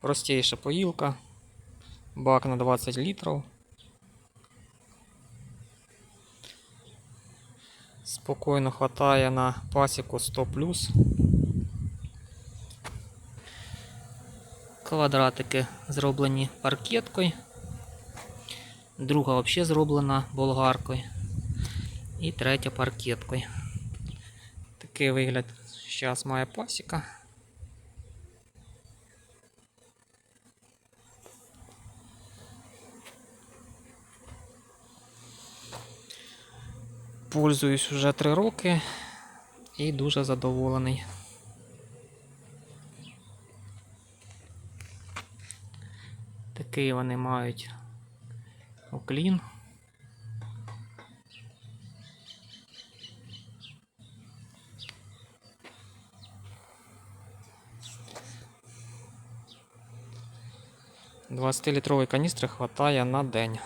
Простіша поїлка. Бак на 20 літрів. Спокійно хватає на пасіку 100 Квадратики зроблені паркеткою. Друга взагалі зроблена болгаркою. І третя паркеткою. Такий вигляд зараз має пасіка. Пользуюсь вже 3 роки і дуже задоволений. Такий вони мають уклін. Двадцятилітрової каністри хватає на день.